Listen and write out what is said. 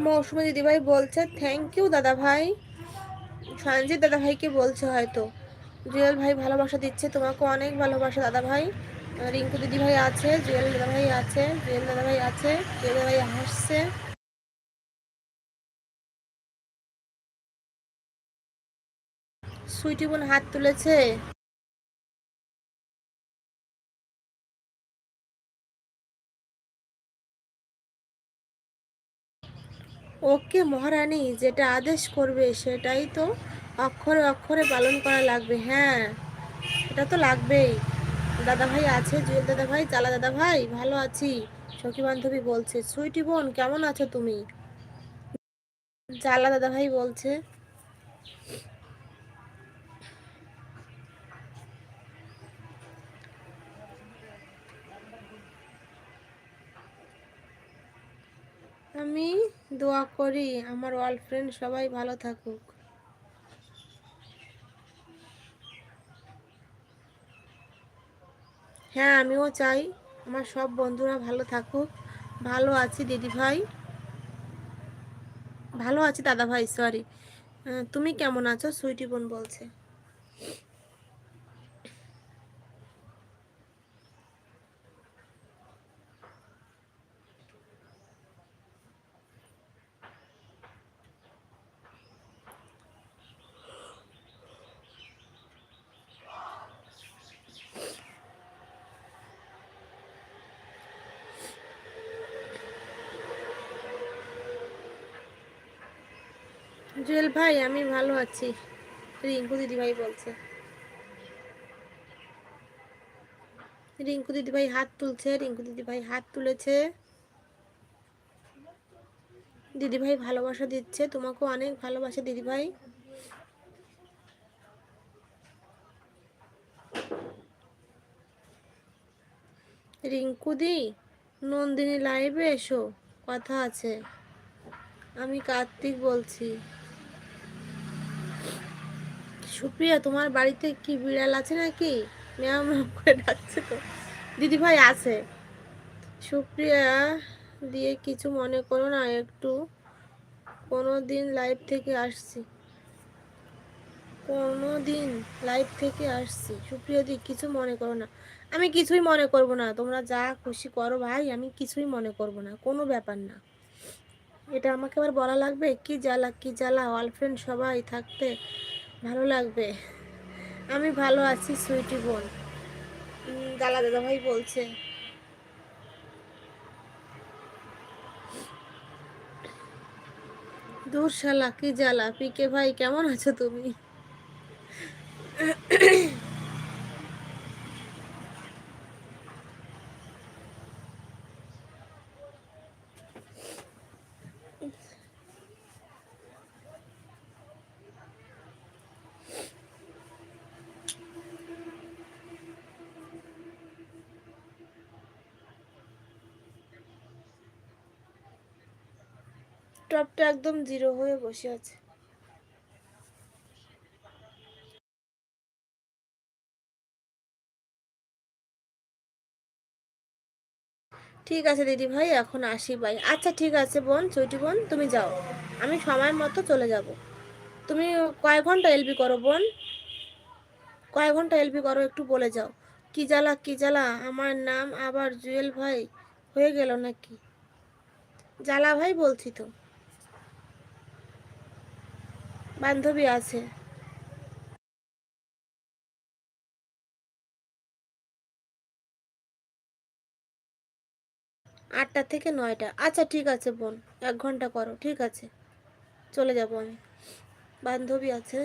মৌসুমী দিদিভাই বলছে thank you দাদা ভাই সঞ্জিত দাদা ভাইকে বলছে হয়তো। জুয়েল ভাই ভালোবাসা দিচ্ছে তোমাকে অনেক ভালোবাসা দাদা ভাই রিঙ্কু দিদি ভাই আছে, জুয়েল দাদা ভাই আছে, জুয়েল দাদা ভাই আছে, জুয়েল দাদা ভাই হাসছে সুইটি বোন হাত তুলেছে। ওকে মহারানী, যেটা আদেশ করবে সেটাই তো অক্ষরে অক্ষরে পালন করা লাগবে। হ্যাঁ এটা তো লাগবেই। দাদা ভাই আছে, জুয়েল দাদা ভাই চালা দাদা ভাই ভালো আছি, সখী বান্ধবী বলছে। সুইটি বোন, কেমন আছো তুমি? চালা দাদা ভাই বলছে আমি দোয়া করি আমার অল ফ্রেন্ড সবাই ভালো থাকুক। হ্যাঁ আমিও চাই আমার সব বন্ধুরা ভালো থাকুক। ভালো আছি দিদি ভাই। ভালো আছি দাদা ভাই সরি তুমি কেমন আছো? সুইটি বোন বলছে। জুয়েল ভাই, আমি ভালো আছি। রিঙ্কু দিদি ভাই বলছে। রিঙ্কু দিদি ভাই হাত তুলছে, রিঙ্কু দিদি ভাই হাত তুলেছে। দিদি ভাই ভালোবাসা দিচ্ছে, তোমাকেও অনেক ভালোবাসা দিদি ভাই রিঙ্কুদি নন্দিনী লাইভে এসো, কথা আছে। আমি কার্তিক বলছি। সুপ্রিয়া, তোমার বাড়িতে কি বিড়াল আছে নাকি? ম্যাম করে ডাকছে তো। দিদি ভাই আছে। সুপ্রিয়া, দিয়ে কিছু মনে করো না, একটু। কোনো দিন লাইভ থেকে আসছি। কোনো দিন লাইভ থেকে আসছি। সুপ্রিয়া দি কিছু মনে করো না। আমি কিছুই মনে করব না। তোমরা যা খুশি করো ভাই, আমি কিছুই মনে করব না। কোনো ব্যাপার না। এটা আমাকে আবার বলা লাগবে? কি জ্বালা কি জ্বালা? ওয়ালফ্রেন্ড সবাই থাকতে ভালো লাগবে। আমি ভালো আছি, সুইটি বোন। দালা দাদা ভাই বলছে। দূর শালা কি জ্বালা? পিকে ভাই, কেমন আছো তুমি? টপটা একদম জিরো হয়ে বসে আছে। ঠিক আছে দিদি ভাই, এখন আসি ভাই আচ্ছা ঠিক আছে বোন চৈটি বোন, তুমি যাও। আমি সময় মতো চলে যাব। তুমি কয় ঘণ্টা এলবি করো বোন? কয় ঘণ্টা এলবি করো একটু বলে যাও। কি জ্বালা কি জ্বালা? আমার নাম আবার জুয়েল ভাই, হয়ে গেল নাকি? জ্বালা ভাই বলছি তো। বান্ধবী আছে। আটটা থেকে নয়টা। আচ্ছা ঠিক আছে বোন, এক ঘণ্টা করো, ঠিক আছে। চলে যাব আমি। বান্ধবী আছে।